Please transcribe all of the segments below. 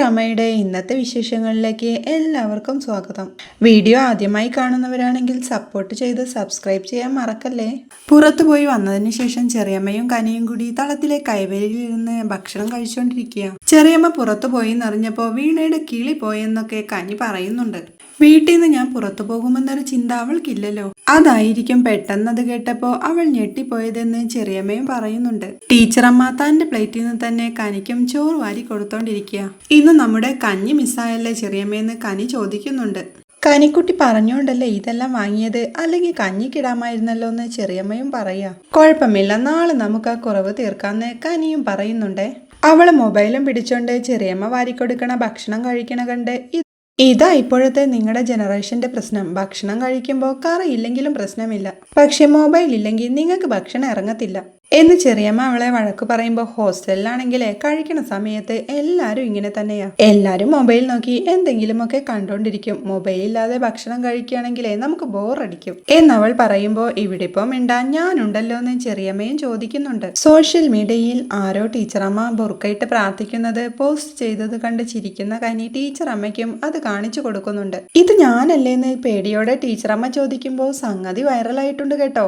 അമ്മയുടെ ഇന്നത്തെ വിശേഷങ്ങളിലേക്ക് എല്ലാവർക്കും സ്വാഗതം. വീഡിയോ ആദ്യമായി കാണുന്നവരാണെങ്കിൽ സപ്പോർട്ട് ചെയ്ത് സബ്സ്ക്രൈബ് ചെയ്യാൻ മറക്കല്ലേ? പുറത്തു പോയി വന്നതിന് ശേഷം ചെറിയമ്മയും കനിയും കൂടി തളത്തിലെ കൈവരിയിലിരുന്ന് ഭക്ഷണം കഴിച്ചുകൊണ്ടിരിക്കുക ചെറിയമ്മ പുറത്തു പോയി എന്നറിഞ്ഞപ്പോൾ വീണയുടെ കിളി പോയെന്നൊക്കെ കനി പറയുന്നുണ്ട്. വീട്ടിൽ നിന്ന് ഞാൻ പുറത്തു പോകുമെന്നൊരു ചിന്ത അവൾക്കില്ലല്ലോ. അതായിരിക്കും പെട്ടെന്ന് അത് കേട്ടപ്പോ അവൾ ഞെട്ടിപ്പോയതെന്ന് ചെറിയമ്മയും പറയുന്നുണ്ട്. ടീച്ചറമ്മ തന്റെ പ്ലേറ്റിൽ നിന്ന് തന്നെ കനിക്കും ചോറ് വാരി കൊടുത്തോണ്ടിരിക്കുക ഇന്ന് നമ്മുടെ കഞ്ഞി മിസ്സായല്ലേ ചെറിയമ്മയെന്ന് കനി ചോദിക്കുന്നുണ്ട്. കനിക്കുട്ടി പറഞ്ഞോണ്ടല്ലേ ഇതെല്ലാം വാങ്ങിയത്? അല്ലെങ്കിൽ കഞ്ഞിക്കിടാമായിരുന്നല്ലോ എന്ന് ചെറിയമ്മയും പറയാ. കുഴപ്പമില്ല നാളെ നമുക്ക് ആ കുറവ് തീർക്കാന്ന് കനിയും പറയുന്നുണ്ടേ. അവൾ മൊബൈലും പിടിച്ചോണ്ട് ചെറിയമ്മ വാരിക്കൊടുക്കണ ഭക്ഷണം കഴിക്കണ കണ്ട് ഇതാ ഇപ്പോഴത്തെ നിങ്ങളുടെ ജനറേഷന്റെ പ്രശ്നം. ഭക്ഷണം കഴിക്കുമ്പോൾ കറി ഇല്ലെങ്കിലും പ്രശ്നമില്ല. പക്ഷെ മൊബൈൽ ഇല്ലെങ്കിൽ നിങ്ങൾക്ക് ഭക്ഷണം ഇറങ്ങത്തില്ല. എന്ന് ചെറിയമ്മ അവളെ വഴക്ക് പറയുമ്പോൾ ഹോസ്റ്റലിലാണെങ്കിലേ കഴിക്കണ സമയത്ത് എല്ലാവരും ഇങ്ങനെ തന്നെയാ. എല്ലാവരും മൊബൈൽ നോക്കി എന്തെങ്കിലുമൊക്കെ കണ്ടോണ്ടിരിക്കും. മൊബൈൽ ഇല്ലാതെ ഭക്ഷണം കഴിക്കുകയാണെങ്കിലേ നമുക്ക് ബോറടിക്കും. എന്നവൾ പറയുമ്പോൾ ഇവിടെ ഇപ്പം മിണ്ടാൻ ഞാനുണ്ടല്ലോ എന്ന് ചെറിയമ്മയും ചോദിക്കുന്നുണ്ട്. സോഷ്യൽ മീഡിയയിൽ ആരോ ടീച്ചറമ്മ ബുർക്കയിട്ട് പ്രാർത്ഥിക്കുന്നത് പോസ്റ്റ് ചെയ്തത് കണ്ട് ചിരിക്കുന്ന കനി ടീച്ചർ അമ്മയ്ക്കും അത് കാണിച്ചു കൊടുക്കുന്നുണ്ട്. ഇത് ഞാനല്ലേന്ന് പേടിയോടെ ടീച്ചറമ്മ ചോദിക്കുമ്പോൾ സംഗതി വൈറലായിട്ടുണ്ട് കേട്ടോ.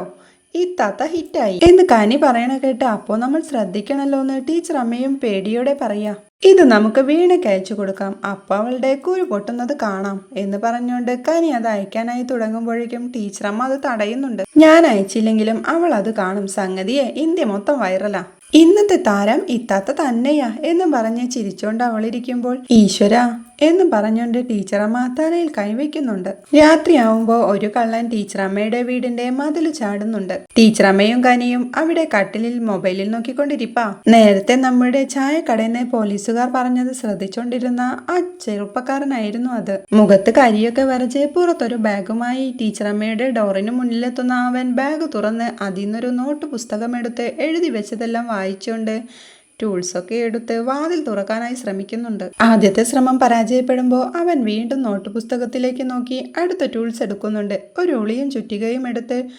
ഈ തത്ത ഹിറ്റായി. എന്ന് കനി പറയണ കേട്ട് അപ്പോ നമ്മൾ ശ്രദ്ധിക്കണല്ലോ എന്ന് ടീച്ചർ അമ്മയും പേടിയോടെ പറയാ. ഇത് നമുക്ക് വീണ അയച്ചു കൊടുക്കാം. അപ്പ അവളുടെ കുരു പൊട്ടുന്നത് കാണാം എന്ന് പറഞ്ഞുകൊണ്ട് കനി അത് അയക്കാനായി തുടങ്ങുമ്പോഴേക്കും ടീച്ചർ അമ്മ അത് തടയുന്നുണ്ട്. ഞാൻ അയച്ചില്ലെങ്കിലും അവൾ അത് കാണും. സംഗതിയെ ഇന്ത്യ മൊത്തം വൈറലാ. ഇന്നത്തെ താരം ഇത്താത്ത തന്നെയാ എന്ന് പറഞ്ഞ് ചിരിച്ചോണ്ട് അവളിരിക്കുമ്പോൾ ഈശ്വര എന്ന് പറഞ്ഞുകൊണ്ട് ടീച്ചറമ്മ തലയിൽ കൈവയ്ക്കുന്നുണ്ട്. രാത്രിയാവുമ്പോൾ ഒരു കള്ളൻ ടീച്ചറമ്മയുടെ വീടിന്റെ മതിൽ ചാടുന്നുണ്ട്. ടീച്ചറമ്മയും കനിയും അവിടെ കട്ടിലിൽ മൊബൈലിൽ നോക്കിക്കൊണ്ടിരിപ്പാ. നേരത്തെ നമ്മുടെ ചായക്കടയിൽ നിന്ന് പോലീസുകാർ പറഞ്ഞത് ശ്രദ്ധിച്ചോണ്ടിരുന്ന ആ ചെറുപ്പക്കാരനായിരുന്നു അത്. മുഖത്ത് കരിയൊക്കെ വരച്ച് പുറത്തൊരു ബാഗുമായി ടീച്ചറമ്മയുടെ ഡോറിന് മുന്നിലെത്തുന്ന അവൻ ബാഗ് തുറന്ന് അതിൽ നിന്നൊരു നോട്ട് പുസ്തകമെടുത്ത് എഴുതി വെച്ചതെല്ലാം വായിച്ചുകൊണ്ട് ടൂൾസൊക്കെ എടുത്ത് വാതിൽ തുറക്കാനായി ശ്രമിക്കുന്നുണ്ട്. ആദ്യത്തെ ശ്രമം പരാജയപ്പെടുമ്പോൾ അവൻ വീണ്ടും നോട്ട് പുസ്തകത്തിലേക്ക് നോക്കി അടുത്ത ടൂൾസ് എടുക്കുന്നുണ്ട്. ഒരു ഉളിയും ചുറ്റികയും എടുത്ത്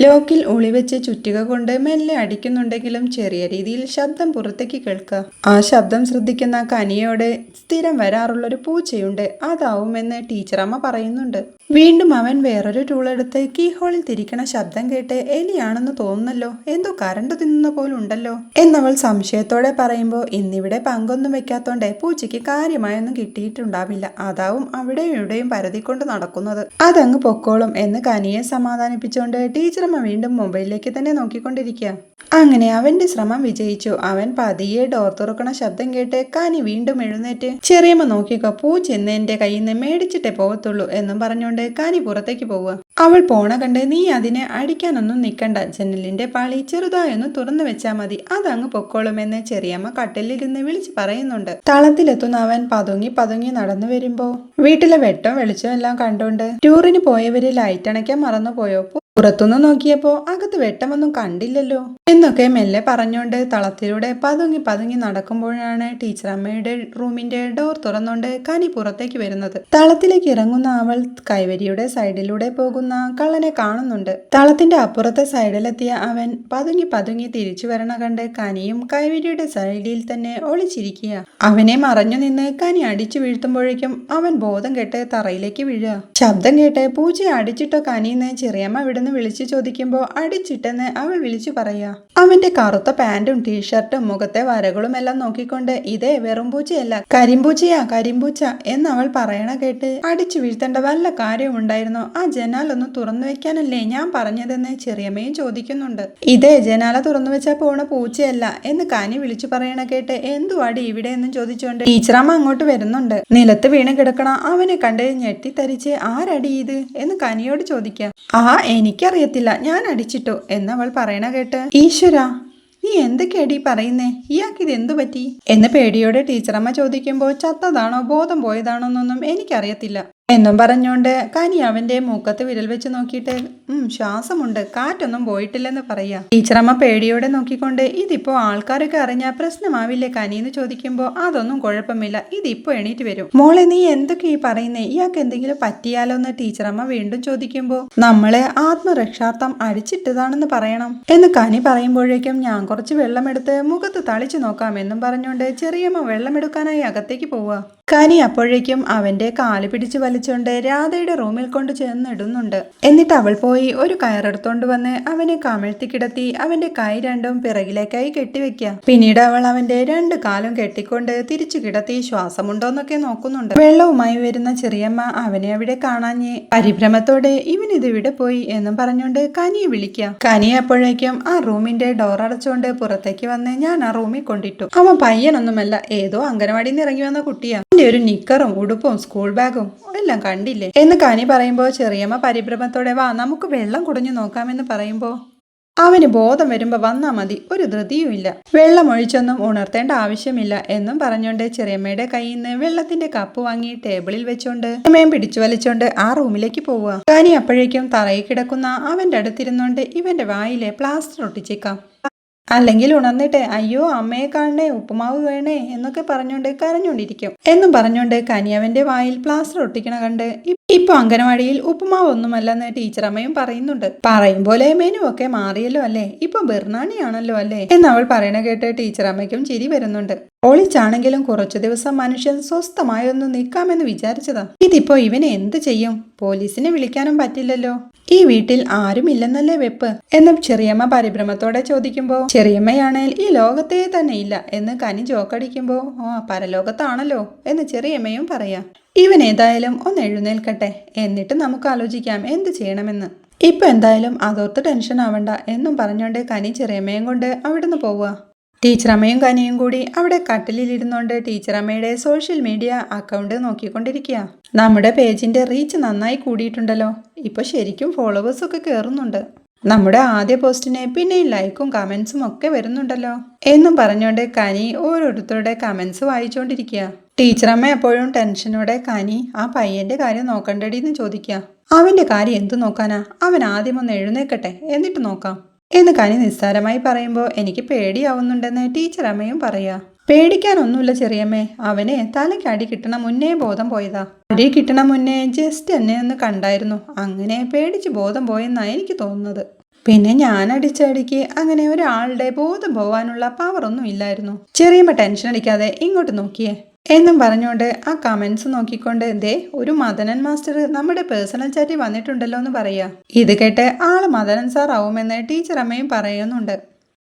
ലോക്കിൽ ഉളി വെച്ച് ചുറ്റിക കൊണ്ട് മെല്ലെ അടിക്കുന്നുണ്ടെങ്കിലും ചെറിയ രീതിയിൽ ശബ്ദം പുറത്തേക്ക് കേൾക്കുക ആ ശബ്ദം ശ്രദ്ധിക്കുന്ന കനിയോട് സ്ഥിരം വരാറുള്ളൊരു പൂച്ചയുണ്ട്. അതാവുമെന്ന് ടീച്ചറമ്മ പറയുന്നുണ്ട്. വീണ്ടും അവൻ വേറൊരു ടൂളെടുത്ത് കീ ഹോളിൽ തിരിക്കണ ശബ്ദം കേട്ട് എലിയാണെന്ന് തോന്നുന്നല്ലോ എന്തോ കരണ്ട് തിന്നുന്ന പോലുണ്ടല്ലോ എന്നവൾ സംശയത്തോടെ പറയുമ്പോൾ ഇന്നിവിടെ പങ്കൊന്നും വെക്കാത്തോണ്ട് പൂച്ചയ്ക്ക് കാര്യമായൊന്നും കിട്ടിയിട്ടുണ്ടാവില്ല. അതാവും അവിടെയും ഇവിടെയും പരതിക്കൊണ്ട് നടക്കുന്നത്. അതങ്ങ് പൊക്കോളും എന്ന് കനിയെ സമാധാനിപ്പിച്ചുകൊണ്ട് ടീച്ചറമ്മ വീണ്ടും മൊബൈലിലേക്ക് തന്നെ നോക്കിക്കൊണ്ടിരിക്കുക. അങ്ങനെ അവന്റെ ശ്രമം വിജയിച്ചു. അവൻ പതിയെ ഡോർ തുറക്കണ ശബ്ദം കേട്ട് കനി വീണ്ടും എഴുന്നേറ്റ് ചെറിയമ്മ നോക്കിക്കോ പൂച്ച ഇന്ന് എന്റെ കയ്യിൽ നിന്ന് മേടിച്ചിട്ടേ പോകത്തുള്ളൂ എന്നും പറഞ്ഞുകൊണ്ട് കനി പുറത്തേക്ക് പോവുക. അവൾ പോണ കണ്ട് നീ അതിനെ അടിക്കാനൊന്നും നിൽക്കണ്ട ജനലിന്റെ പാളി ചെറുതായൊന്ന് തുറന്നു വെച്ചാൽ മതി. അതങ്ങ് പൊക്കോളുമെന്ന് ചെറിയമ്മ കട്ടിലിരുന്ന് വിളിച്ച് പറയുന്നുണ്ട്. തളത്തിലെത്തുന്ന അവൻ പതുങ്ങി പതുങ്ങി നടന്നു വരുമ്പോ വീട്ടിലെ വെട്ടം വെളിച്ചം എല്ലാം കണ്ടോണ്ട് ടൂറിന് പോയവര് ലൈറ്റ് അണയ്ക്കാൻ മറന്നുപോയോ? പുറത്തുനിന്ന് നോക്കിയപ്പോ അകത്ത് വെട്ടമൊന്നും കണ്ടില്ലല്ലോ. എന്നൊക്കെ മെല്ലെ പറഞ്ഞുകൊണ്ട് തളത്തിലൂടെ പതുങ്ങി പതുങ്ങി നടക്കുമ്പോഴാണ് ടീച്ചർ അമ്മയുടെ റൂമിന്റെ ഡോർ തുറന്നുകൊണ്ട് കനി പുറത്തേക്ക് വരുന്നത്. തളത്തിലേക്ക് ഇറങ്ങുന്ന അവൾ കൈവരിയുടെ സൈഡിലൂടെ പോകുന്ന കള്ളനെ കാണുന്നുണ്ട്. തളത്തിന്റെ അപ്പുറത്തെ സൈഡിലെത്തിയ അവൻ പതുങ്ങി പതുങ്ങി തിരിച്ചു വരണ കണ്ട് കനിയും കൈവരിയുടെ സൈഡിൽ തന്നെ ഒളിച്ചിരിക്കുക. അവനെ മറഞ്ഞു നിന്ന് കനി അടിച്ചു വീഴ്ത്തുമ്പോഴേക്കും അവൻ ബോധം കെട്ട് തറയിലേക്ക് വീഴുക. ശബ്ദം കേട്ട് പൂച്ചയെ അടിച്ചിട്ടോ കനിന്ന് ചെറിയമ്മ ഇവിടുന്ന് വിളിച്ചു ചോദിക്കുമ്പോൾ അടിച്ചിട്ടെന്ന് അവൾ വിളിച്ചു പറയാ. അവന്റെ കറുത്ത പാന്റും ടീഷർട്ടും മുഖത്തെ വരകളും എല്ലാം നോക്കിക്കൊണ്ട് ഇതേ വെറും പൂച്ചയല്ല കരിമ്പൂച്ചയാ കരിമ്പൂച്ച എന്ന് അവൾ പറയണ കേട്ട് അടിച്ചു വീഴ്ത്തേണ്ട വല്ല കാര്യവും ഉണ്ടായിരുന്നോ? ആ ജനാലൊന്ന് തുറന്നു വെക്കാനല്ലേ ഞാൻ പറഞ്ഞതെന്ന് ചെറിയമ്മയും ചോദിക്കുന്നുണ്ട്. ഇതേ ജനാല തുറന്നു വെച്ചാ പോണ പൂച്ചയല്ല എന്ന് കനി വിളിച്ചു പറയണ കേട്ട് എന്തുവാടി ഇവിടെ എന്നും ചോദിച്ചുകൊണ്ട് ടീച്ചറമ്മ അങ്ങോട്ട് വരുന്നുണ്ട്. നിലത്ത് വീണ് കിടക്കണ അവനെ കണ്ട് ഞെട്ടിത്തരിച്ച് ആരടി ഇത്? എന്ന് കനിയോട് ചോദിക്കാം. ആ എനിക്കറിയത്തില്ല. ഞാൻ അടിച്ചിട്ടു? എന്നവൾ പറയണ കേട്ട് ഈശ്വര നീ എന്തൊക്കെയാടി പറയുന്നേ? ഇയാൾക്ക് ഇത് എന്തു പറ്റി? എന്ന് പേടിയോടെ ടീച്ചറമ്മ ചോദിക്കുമ്പോൾ ചത്തതാണോ? ബോധം പോയതാണോ? എന്നൊന്നും എനിക്കറിയത്തില്ല. എന്നും പറഞ്ഞുകൊണ്ട് കനി അവന്റെ മൂക്കത്ത് വിരൽ വെച്ച് നോക്കിയിട്ട് ശ്വാസമുണ്ട്. കാറ്റൊന്നും പോയിട്ടില്ലെന്ന് പറയാ. ടീച്ചറമ്മ പേടിയോടെ നോക്കിക്കൊണ്ട് ഇതിപ്പോ ആൾക്കാരൊക്കെ അറിഞ്ഞ പ്രശ്നമാവില്ലേ കനിന്ന് ചോദിക്കുമ്പോൾ അതൊന്നും കുഴപ്പമില്ല. ഇതിപ്പോ എണീറ്റ് വരും. മോളെ നീ എന്തൊക്കെ ഈ പറയുന്നേ? ഇയാൾക്ക് എന്തെങ്കിലും പറ്റിയാലോ എന്ന് ടീച്ചറമ്മ വീണ്ടും ചോദിക്കുമ്പോൾ നമ്മളെ ആത്മരക്ഷാർത്ഥം അടിച്ചിട്ടതാണെന്ന് പറയണം. എന്ന് കനി പറയുമ്പോഴേക്കും ഞാൻ കുറച്ച് വെള്ളമെടുത്ത് മുഖത്ത് തളിച്ചു നോക്കാമെന്നും പറഞ്ഞുകൊണ്ട് ചെറിയമ്മ വെള്ളമെടുക്കാനായി അകത്തേക്ക് പോവുക കനി അപ്പോഴേക്കും അവന്റെ കാൽ പിടിച്ച് വലിച്ചുകൊണ്ട് രാധയുടെ റൂമിൽ കൊണ്ട് ചെന്നിടുന്നുണ്ട്. എന്നിട്ട് അവൾ പോയി ഒരു കയറെടുത്തോണ്ട് വന്ന് അവനെ കമിഴ്ത്തി കിടത്തി അവന്റെ കൈ രണ്ടും പിറകിലേക്കായി കെട്ടിവെക്കുക പിന്നീട് അവൾ അവന്റെ രണ്ട് കാലും കെട്ടിക്കൊണ്ട് തിരിച്ചു കിടത്തി ശ്വാസമുണ്ടോന്നൊക്കെ നോക്കുന്നുണ്ട്. വെള്ളവുമായി വരുന്ന ചെറിയമ്മ അവനെ അവിടെ കാണാഞ്ഞ് പരിഭ്രമത്തോടെ ഇവൻ ഇതിവിടെ പോയി? എന്നും പറഞ്ഞുകൊണ്ട് കനിയെ വിളിക്ക കനി അപ്പോഴേക്കും ആ റൂമിന്റെ ഡോർ അടച്ചുകൊണ്ട് പുറത്തേക്ക് വന്ന് ഞാൻ ആ റൂമിൽ കൊണ്ടിട്ടു. അവൻ പയ്യനൊന്നുമല്ല ഏതോ അംഗനവാടിയിൽ നിന്ന് ഇറങ്ങി വന്ന കുട്ടിയാ. അവന്റെ ഒരു നിക്കറും ഉടുപ്പും സ്കൂൾ ബാഗും എല്ലാം കണ്ടില്ലേ? എന്ന് കനി പറയുമ്പോ ചെറിയമ്മ പരിഭ്രമത്തോടെ വാ നമുക്ക് വെള്ളം കുടഞ്ഞു നോക്കാമെന്ന് പറയുമ്പോ? അവന് ബോധം വരുമ്പോൾ വന്നാ മതി ഒരു ധൃതിയുമില്ല വെള്ളം ഒഴിച്ചൊന്നും ഉണർത്തേണ്ട ആവശ്യമില്ല എന്നും പറഞ്ഞുകൊണ്ട് ചെറിയമ്മയുടെ കയ്യിൽ നിന്ന് വെള്ളത്തിന്റെ കപ്പ് വാങ്ങി ടേബിളിൽ വെച്ചോണ്ട് അമ്മയും പിടിച്ചു വലിച്ചോണ്ട് ആ റൂമിലേക്ക് പോവുക. കനി അപ്പോഴേക്കും തറയിൽ കിടക്കുന്ന അവന്റെ അടുത്തിരുന്നോണ്ട് ഇവന്റെ വായിലെ പ്ലാസ്റ്റർ ഒട്ടിച്ചേക്കാം. അല്ലെങ്കിൽ ഉണർന്നിട്ട് അയ്യോ അമ്മയെ കാണണേ ഉപ്പുമാവ് വേണേ എന്നൊക്കെ പറഞ്ഞുകൊണ്ട് കരഞ്ഞുകൊണ്ടിരിക്കും. എന്നും പറഞ്ഞുകൊണ്ട് കനിയവന്റെ വായിൽ പ്ലാസ്റ്റർ ഒട്ടിക്കണ കണ്ട് ഇപ്പൊ അംഗനവാടിയിൽ ഉപ്പുമാവ് ഒന്നുമല്ലെന്ന് ടീച്ചർ അമ്മയും പറയുന്നുണ്ട്. പറയും പോലെ മെനു ഒക്കെ മാറിയല്ലോ അല്ലേ? ഇപ്പൊ ബിർണാണിയാണല്ലോ അല്ലേ? എന്ന് അവൾ പറയണ കേട്ട് ടീച്ചർ അമ്മയ്ക്കും ചിരി വരുന്നുണ്ട്. ഒളിച്ചാണെങ്കിലും കുറച്ചു ദിവസം മനുഷ്യൻ സ്വസ്ഥമായി ഒന്ന് നിൽക്കാമെന്ന് വിചാരിച്ചതാ. ഇതിപ്പോ ഇവനെ എന്ത് ചെയ്യും? പോലീസിനെ വിളിക്കാനും പറ്റില്ലല്ലോ. ഈ വീട്ടിൽ ആരുമില്ലെന്നല്ലേ വെപ്പ്? എന്നും ചെറിയമ്മ പരിഭ്രമത്തോടെ ചോദിക്കുമ്പോ ചെറിയമ്മയാണേൽ ഈ ലോകത്തെ തന്നെ ഇല്ല എന്ന് കനി ജോക്കടിക്കുമ്പോ ഓ പരലോകത്താണല്ലോ എന്ന് ചെറിയമ്മയും പറയാം. ഇവൻ ഏതായാലും ഒന്ന് എഴുന്നേൽക്കട്ടെ എന്നിട്ട് നമുക്ക് ആലോചിക്കാം എന്ത് ചെയ്യണമെന്ന്. ഇപ്പൊ എന്തായാലും അതോർത്ത് ടെൻഷൻ ആവണ്ട എന്നും പറഞ്ഞുകൊണ്ട് കനി ചെറിയമ്മയും കൊണ്ട് അവിടുന്ന് പോവുക ടീച്ചറമ്മയും കനിയും കൂടി അവിടെ കട്ടിലിരുന്നുകൊണ്ട് ടീച്ചറമ്മയുടെ സോഷ്യൽ മീഡിയ അക്കൗണ്ട് നോക്കിക്കൊണ്ടിരിക്കുക. നമ്മുടെ പേജിന്റെ റീച്ച് നന്നായി കൂടിയിട്ടുണ്ടല്ലോ. ഇപ്പൊ ശരിക്കും ഫോളോവേഴ്സ് ഒക്കെ കയറുന്നുണ്ട് നമ്മുടെ ആദ്യ പോസ്റ്റിന് പിന്നെയും ലൈക്കും കമന്റ്സും ഒക്കെ വരുന്നുണ്ടല്ലോ. എന്നും പറഞ്ഞുകൊണ്ട് കനി ഓരോരുത്തരുടെ കമന്റ്സ് വായിച്ചുകൊണ്ടിരിക്കുക ടീച്ചറമ്മ എപ്പോഴും ടെൻഷനോടെ കനി ആ പയ്യന്റെ കാര്യം നോക്കണ്ടടി എന്ന് ചോദിക്കുക. അവന്റെ കാര്യം എന്തു നോക്കാനാ? അവൻ ആദ്യം ഒന്ന് എഴുന്നേക്കട്ടെ എന്നിട്ട് നോക്കാം. എന്ന് കനി നിസ്സാരമായി പറയുമ്പോൾ എനിക്ക് പേടിയാവുന്നുണ്ടെന്ന് ടീച്ചർ അമ്മയും പറയാ. പേടിക്കാനൊന്നുമില്ല ചെറിയമ്മേ. അവനെ തലയ്ക്ക് അടി കിട്ടണ മുന്നേ ബോധം പോയതാ. അടി കിട്ടണ മുന്നേ ജസ്റ്റ് എന്നെ ഒന്ന് കണ്ടായിരുന്നു. അങ്ങനെ പേടിച്ച് ബോധം പോയെന്നാണ് എനിക്ക് തോന്നുന്നത്. പിന്നെ ഞാൻ അടിച്ച അടിക്ക് അങ്ങനെ ഒരാളുടെ ബോധം പോവാനുള്ള പവർ ഒന്നും ഇല്ലായിരുന്നു. ചെറിയമ്മ ടെൻഷൻ അടിക്കാതെ ഇങ്ങോട്ട് നോക്കിയേ. എന്നും പറഞ്ഞുകൊണ്ട് ആ കമൻസ് നോക്കിക്കൊണ്ട് ദേ ഒരു മദനൻ മാസ്റ്റർ നമ്മുടെ പേഴ്സണൽ ചാറ്റിൽ വന്നിട്ടുണ്ടല്ലോ എന്ന് പറയുക. ഇത് കേട്ട് ആൾ മദനൻ സാർ ആവുമെന്ന് ടീച്ചർ അമ്മയും പറയുന്നുണ്ട്.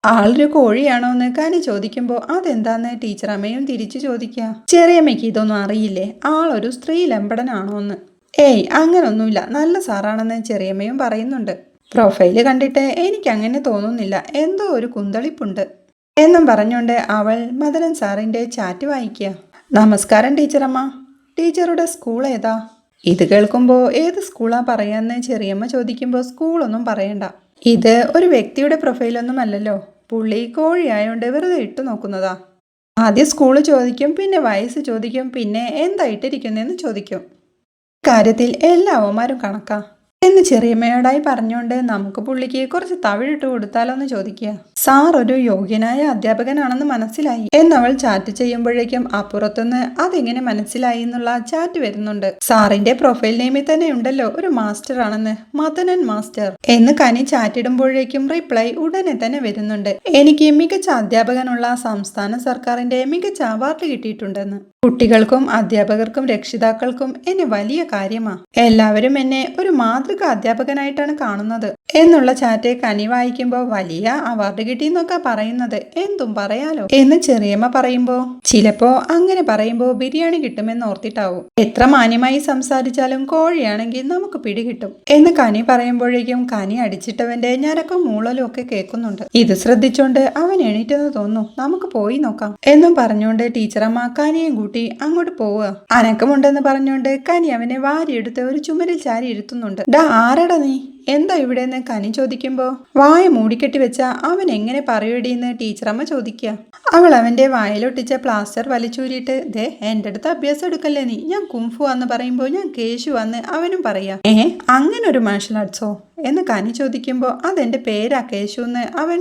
ആളൊരു കോഴിയാണോ എന്ന് കനി ചോദിക്കുമ്പോൾ അതെന്താന്ന് ടീച്ചർ അമ്മയും തിരിച്ചു ചോദിക്കുക. ചെറിയമ്മയ്ക്ക് ഇതൊന്നും അറിയില്ലേ? ആളൊരു സ്ത്രീ ലമ്പടനാണോ എന്ന്. ഏയ് അങ്ങനൊന്നുമില്ല. നല്ല സാറാണെന്ന് ചെറിയമ്മയും പറയുന്നുണ്ട്. പ്രൊഫൈൽ കണ്ടിട്ട് എനിക്ക് അങ്ങനെ തോന്നുന്നില്ല. എന്തോ ഒരു കുന്തളിപ്പുണ്ട്. എന്നും പറഞ്ഞുകൊണ്ട് അവൾ മദനൻ സാറിന്റെ ചാറ്റ് വായിക്കുക. നമസ്കാരം ടീച്ചറമ്മ. ടീച്ചറുടെ സ്കൂൾ ഏതാ? ഇത് കേൾക്കുമ്പോൾ ഏത് സ്കൂളാ പറയാന്ന് ചെറിയമ്മ ചോദിക്കുമ്പോൾ സ്കൂളൊന്നും പറയണ്ട. ഇത് ഒരു വ്യക്തിയുടെ പ്രൊഫൈലൊന്നും അല്ലല്ലോ. പുള്ളി കോഴിയായോണ്ട് വെറുതെ ഇട്ടു നോക്കുന്നതാ. ആദ്യം സ്കൂൾ ചോദിക്കും പിന്നെ വയസ്സ് ചോദിക്കും പിന്നെ എന്താ ഇട്ടിരിക്കുന്നതെന്ന് ചോദിക്കും. കാര്യത്തിൽ എല്ലാ അവന്മാരും കണക്കാ. എന്ന് ചെറിയമ്മയോടായി പറഞ്ഞുകൊണ്ട് നമുക്ക് പുള്ളിക്ക് കുറച്ച് തവിഴിട്ട് കൊടുത്താലോ എന്ന് ചോദിക്കുക. സാർ ഒരു യോഗ്യനായ അധ്യാപകനാണെന്ന് മനസ്സിലായി. എന്നവൾ ചാറ്റ് ചെയ്യുമ്പോഴേക്കും അപ്പുറത്തുനിന്ന് അതെങ്ങനെ മനസ്സിലായി? എന്നുള്ള ചാറ്റ് വരുന്നുണ്ട്. സാറിന്റെ പ്രൊഫൈൽ നെയിമിൽ തന്നെ ഉണ്ടല്ലോ ഒരു മാസ്റ്റർ ആണെന്ന് മദനൻ മാസ്റ്റർ. എന്ന് കനി ചാറ്റിടുമ്പോഴേക്കും റിപ്ലൈ ഉടനെ തന്നെ വരുന്നുണ്ട്. എനിക്ക് മികച്ച അധ്യാപകനുള്ള സംസ്ഥാന സർക്കാരിന്റെ മികച്ച അവാർഡ് കിട്ടിയിട്ടുണ്ടെന്ന്. കുട്ടികൾക്കും അധ്യാപകർക്കും രക്ഷിതാക്കൾക്കും എന്നെ വലിയ കാര്യമാ. എല്ലാവരും എന്നെ ഒരു മാതൃക അധ്യാപകനായിട്ടാണ് കാണുന്നത്. എന്നുള്ള ചാറ്റ് കനി വായിക്കുമ്പോൾ വലിയ അവാർഡ് കിട്ടിയെന്നൊക്കെ പറയുന്നത് എന്തും പറയാലോ. എന്ന് ചെറിയമ്മ പറയുമ്പോ ചിലപ്പോ അങ്ങനെ പറയുമ്പോ ബിരിയാണി കിട്ടുമെന്ന് ഓർത്തിട്ടാവും. എത്ര മാന്യമായി സംസാരിച്ചാലും കോഴിയാണെങ്കിൽ നമുക്ക് പിടികിട്ടും എന്ന് കനി പറയുമ്പോഴേക്കും കനി അടിച്ചിട്ടവന്റെ ഞാനൊക്കെ മൂളലും ഒക്കെ കേൾക്കുന്നുണ്ട്. ഇത് ശ്രദ്ധിച്ചോണ്ട് അവൻ എണീറ്റെന്ന് തോന്നുന്നു. നമുക്ക് പോയി നോക്കാം. എന്നും പറഞ്ഞുകൊണ്ട് ടീച്ചറമ്മ കനിയും കൂട്ടി അങ്ങോട്ട് പോവുക. അനക്കമുണ്ടെന്ന് പറഞ്ഞുകൊണ്ട് കനി അവനെ വാരിയെടുത്ത് ഒരു ചുമരിൽ ചാരി ഇരുത്തുന്നുണ്ട്. ഡാ ആരടാ നീ? എന്താ ഇവിടെ നിന്ന് കനി ചോദിക്കുമ്പോ? വായ മൂടിക്കെട്ടി വെച്ച അവൻ എങ്ങനെ പറയൂടിയെന്ന് ടീച്ചറമ്മ ചോദിക്കുക. അവൾ അവന്റെ വായിലൊട്ടിച്ച പ്ലാസ്റ്റർ വലിച്ചൂരിയിട്ട് ദേ എന്റെ അടുത്ത് അഭ്യാസം എടുക്കല്ലേ നീ? ഞാൻ കുംഫു എന്ന് പറയുമ്പോൾ ഞാൻ കേശു വന്ന് അവനും പറയാ. ഏ അങ്ങനെ ഒരു മാർഷൽ ആർട്സോ എന്ന് കനി ചോദിക്കുമ്പോൾ അതെന്റെ പേരാ കേശു എന്ന് അവൻ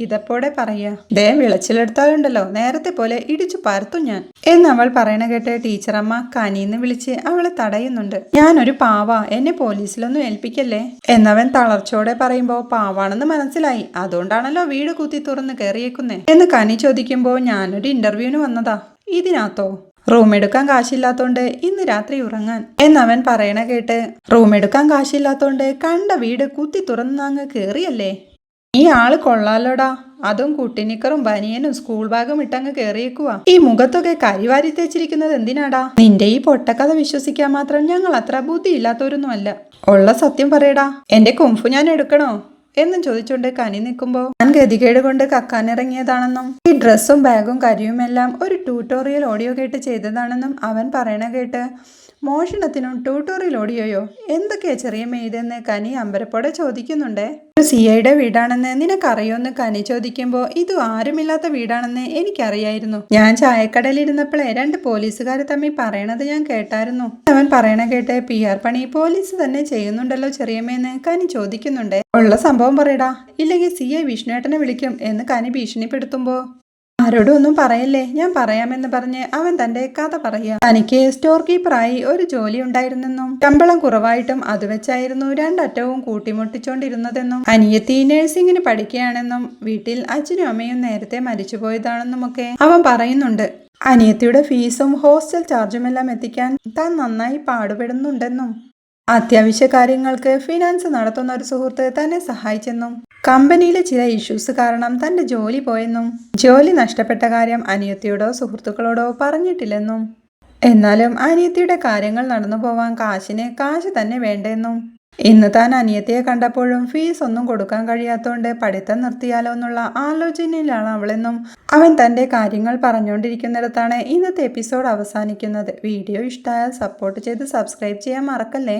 കിതപ്പോടെ പറയാ ദേ വിളച്ചിലെടുത്താലുണ്ടല്ലോ. നേരത്തെ പോലെ ഇടിച്ചു പരത്തു ഞാൻ. എന്ന് അവൾ പറയണ കേട്ട് ടീച്ചറമ്മ കനിന്ന് വിളിച്ച് അവളെ തടയുന്നുണ്ട്. ഞാനൊരു പാവ. എന്നെ പോലീസിലൊന്നും ഏൽപ്പിക്കല്ലേ? എന്നവൻ തളർച്ചയോടെ പറയുമ്പോ പാവാണെന്ന് മനസ്സിലായി. അതുകൊണ്ടാണല്ലോ വീട് കുത്തി തുറന്ന് കയറിയേക്കുന്നേ എന്ന് കനി ചോദിക്കുമ്പോൾ ഞാനൊരു ഇന്റർവ്യൂവിന് വന്നതാ. ഇതിനകത്തോ റൂം എടുക്കാൻ കാശില്ലാത്തോണ്ട് ഇന്ന് രാത്രി ഉറങ്ങാൻ. എന്നവൻ പറയണ കേട്ട് റൂം എടുക്കാൻ കാശില്ലാത്തോണ്ട് കണ്ട വീട് കുത്തി തുറന്നാങ്ങ് കയറിയല്ലേ ഈ ആൾ കൊള്ളാലോടാ. അതും കുട്ടിനിക്കറും ബനിയനും സ്കൂൾ ബാഗും ഇട്ടങ്ങ് കേറിയേക്കുവാ. ഈ മുഖത്തൊക്കെ കരിവാരി തേച്ചിരിക്കുന്നത് എന്തിനാടാ? നിന്റെ ഈ പൊട്ടക്കഥ വിശ്വസിക്കാൻ മാത്രം ഞങ്ങൾ അത്ര ബുദ്ധിയില്ലാത്തവരൊന്നും അല്ല ഉള്ള സത്യം പറയടാ. എന്റെ കുംഫു ഞാൻ എടുക്കണോ? എന്നും ചോദിച്ചുകൊണ്ട് കനി നിൽക്കുമ്പോ ഞാൻ ഗതികേട് കൊണ്ട് കക്കാനിറങ്ങിയതാണെന്നും ഈ ഡ്രസ്സും ബാഗും കരിയുമെല്ലാം ഒരു ട്യൂട്ടോറിയൽ ഓഡിയോ കേട്ട് ചെയ്തതാണെന്നും അവൻ പറയണ കേട്ട് മോഷണത്തിനും ട്യൂട്ടോറിയൽ ഓടിയോയോ എന്തൊക്കെയാ ചെറിയ മെയ്തെന്ന് കനി അമ്പരപ്പോടെ ചോദിക്കുന്നുണ്ടേ? ഒരു സി ഐയുടെ വീടാണെന്ന് നിനക്കറിയോന്ന് കനി ചോദിക്കുമ്പോൾ ഇത് ആരുമില്ലാത്ത വീടാണെന്ന് എനിക്കറിയായിരുന്നു. ഞാൻ ചായക്കടയിലിരുന്നപ്പോഴേ രണ്ട് പോലീസുകാർ തമ്മിൽ പറയണത് ഞാൻ കേട്ടായിരുന്നു. അവൻ പറയണ കേട്ട് പി ആർ പണി പോലീസ് തന്നെ ചെയ്യുന്നുണ്ടല്ലോ ചെറിയമ്മയെന്ന് കനി ചോദിക്കുന്നുണ്ടേ. ഉള്ള സംഭവം പറയടാ. ഇല്ലെങ്കിൽ സി ഐ വിഷ്ണുവേട്ടനെ വിളിക്കും എന്ന് കനി ഭീഷണിപ്പെടുത്തുമ്പോ ആരോടും ഒന്നും പറയല്ലേ? ഞാൻ പറയാമെന്ന് പറഞ്ഞ് അവൻ തന്റെ കഥ പറയുക. തനിക്ക് സ്റ്റോർ കീപ്പറായി ഒരു ജോലി ഉണ്ടായിരുന്നെന്നും ശമ്പളം കുറവായിട്ടും അത് വെച്ചായിരുന്നു രണ്ടറ്റവും കൂട്ടിമുട്ടിച്ചോണ്ടിരുന്നതെന്നും അനിയത്തി നഴ്സിംഗിന് പഠിക്കുകയാണെന്നും വീട്ടിൽ അച്ഛനും അമ്മയും നേരത്തെ മരിച്ചുപോയതാണെന്നുമൊക്കെ അവൻ പറയുന്നുണ്ട്. അനിയത്തിയുടെ ഫീസും ഹോസ്റ്റൽ ചാർജും എല്ലാം എത്തിക്കാൻ താൻ നന്നായി പാടുപെടുന്നുണ്ടെന്നും അത്യാവശ്യ കാര്യങ്ങൾക്ക് ഫിനാൻസ് നടത്തുന്ന ഒരു സുഹൃത്ത് തന്നെ സഹായിച്ചെന്നും കമ്പനിയിലെ ചില ഇഷ്യൂസ് കാരണം തന്റെ ജോലി പോയെന്നും ജോലി നഷ്ടപ്പെട്ട കാര്യം അനിയത്തിയോടോ സുഹൃത്തുക്കളോടോ പറഞ്ഞിട്ടില്ലെന്നും. എന്നാലും അനിയത്തിയുടെ കാര്യങ്ങൾ നടന്നു പോവാൻ കാശിന് കാശ് തന്നെ വേണ്ടെന്നും. ഇന്ന് താൻ അനിയത്തിയെ കണ്ടപ്പോഴും ഫീസ് ഒന്നും കൊടുക്കാൻ കഴിയാത്തോണ്ട് പഠിത്തം നിർത്തിയാലോ എന്നുള്ള ആലോചനയിലാണ് അവളെന്നും അവൻ തന്റെ കാര്യങ്ങൾ പറഞ്ഞുകൊണ്ടിരിക്കുന്നിടത്താണ് ഇന്നത്തെ എപ്പിസോഡ് അവസാനിക്കുന്നത്. വീഡിയോ ഇഷ്ടമായാൽ സപ്പോർട്ട് ചെയ്ത് സബ്സ്ക്രൈബ് ചെയ്യാൻ മറക്കല്ലേ?